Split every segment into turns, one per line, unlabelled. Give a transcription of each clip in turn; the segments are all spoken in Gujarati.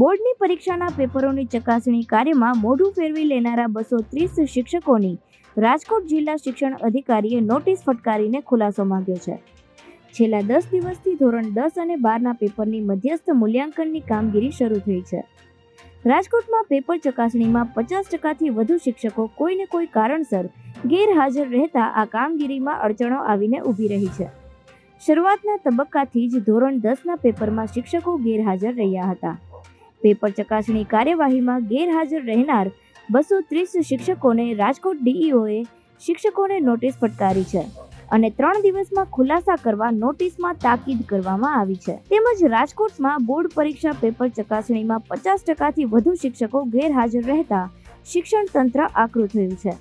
બોર્ડની પરીક્ષાના પેપરોની ચકાસણી કાર્યમાં મોઢું ફેરવી લેનારા બસો ત્રીસ શિક્ષકોની રાજકોટ જિલ્લા શિક્ષણ અધિકારીએ નોટિસ ફટકારીને ખુલાસો માંગ્યો છે. છેલ્લા દસ દિવસથી ધોરણ દસ અને બારના પેપરની મધ્યસ્થ મૂલ્યાંકનની કામગીરી શરૂ થઈ છે. રાજકોટમાં પેપર ચકાસણીમાં પચાસ ટકાથી વધુ શિક્ષકો કોઈને કોઈ કારણસર ગેરહાજર રહેતા આ કામગીરીમાં અડચણો આવીને ઊભી રહી છે. શરૂઆતના તબક્કાથી જ ધોરણ દસના પેપરમાં શિક્ષકો ગેરહાજર રહ્યા હતા. પેપર ચકાસણી કાર્યવાહીમાં ગેરહાજર રહેનાર બસો ત્રીસ શિક્ષકોને રાજકોટ ડીઈઓએ શિક્ષકોને નોટિસ ફટકારી છે અને ત્રણ દિવસમાં ખુલાસા કરવા નોટિસમાં તાકીદ કરવામાં આવી છે. તેમજ રાજકોટમાં બોર્ડ પરીક્ષા પેપર ચકાસણીમાં પચાસ ટકાથી વધુ શિક્ષકો ગેરહાજર રહેતા શિક્ષણ તંત્ર આકરું થયું છે.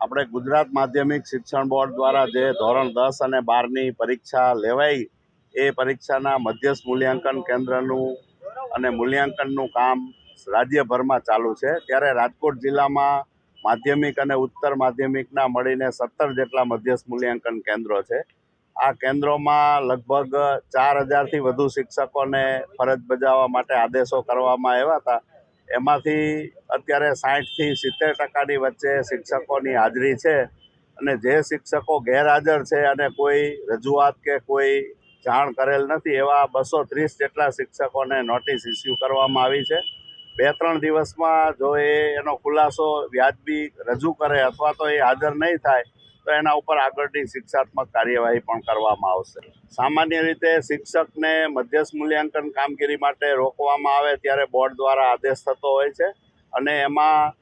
આપણે ગુજરાત માધ્યમિક શિક્ષણ બોર્ડ દ્વારા જે ધોરણ દસ અને બારની પરીક્ષા લેવાઈ એ પરીક્ષાના મધ્યસ્થ મૂલ્યાંકન કેન્દ્રનું અને મૂલ્યાંકનનું કામ રાજ્યભરમાં ચાલુ છે. ત્યારે રાજકોટ જિલ્લામાં માધ્યમિક અને ઉત્તર માધ્યમિકના મળીને સત્તર જેટલા મધ્યસ્થ મૂલ્યાંકન કેન્દ્રો છે. આ કેન્દ્રોમાં લગભગ ચાર હજારથી વધુ શિક્ષકોને ફરજ બજાવવા માટે આદેશો કરવામાં આવ્યા હતા. એમાંથી અત્યારે સાઠથી સિત્તેર ટકાની વચ્ચે શિક્ષકોની હાજરી છે અને જે શિક્ષકો ગેરહાજર છે અને કોઈ રજૂઆત કે કોઈ જાણ કરેલ નથી એવા બસો ત્રીસ જેટલા શિક્ષકોને નોટિસ ઇસ્યુ કરવામાં આવી છે. બે ત્રણ દિવસમાં જો એ એનો ખુલાસો વ્યાજબી રજૂ કરે અથવા તો એ હાજર નહીં થાય, તો એના ઉપર આગળની શિક્ષાત્મક કાર્યવાહી પણ કરવામાં આવશે. સામાન્ય રીતે શિક્ષકને મધ્યસ્થ મૂલ્યાંકન કામગીરી માટે રોકવામાં આવે ત્યારે બોર્ડ દ્વારા આદેશ થતો હોય છે અને એમાં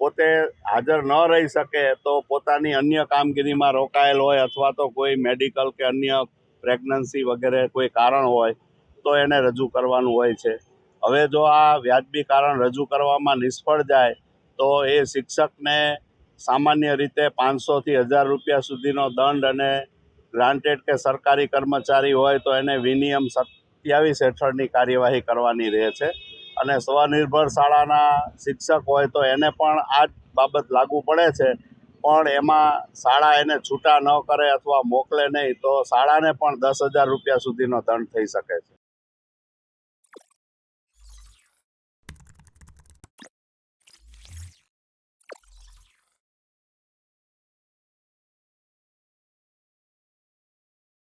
પોતે હાજર ન રહી શકે તો પોતાની અન્ય કામગીરીમાં રોકાયેલ હોય અથવા તો કોઈ મેડિકલ કે અન્ય પ્રેગ્નન્સી વગેરે કોઈ કારણ હોય, તો એને રજૂ કરવાનું હોય છે. હવે જો આ વ્યાજબી કારણ રજૂ કરવામાં નિષ્ફળ જાય, તો એ શિક્ષકને સામાન્ય રીતે પાંચસોથી હજાર રૂપિયા સુધીનો દંડ અને ગ્રાન્ટેડ કે સરકારી કર્મચારી હોય, તો એને વિનિયમ સત્યાવીસ હેઠળની કાર્યવાહી કરવાની રહે છે. અને સ્વનિર્ભર શાળાના શિક્ષક હોય, તો એને પણ આ જ બાબત લાગુ પડે છે પણ એમાં શાળા એને છૂટા ન કરે અથવા મોકલે નહીં, તો શાળાને પણ દસ હજાર રૂપિયા સુધીનો દંડ થઈ શકે છે.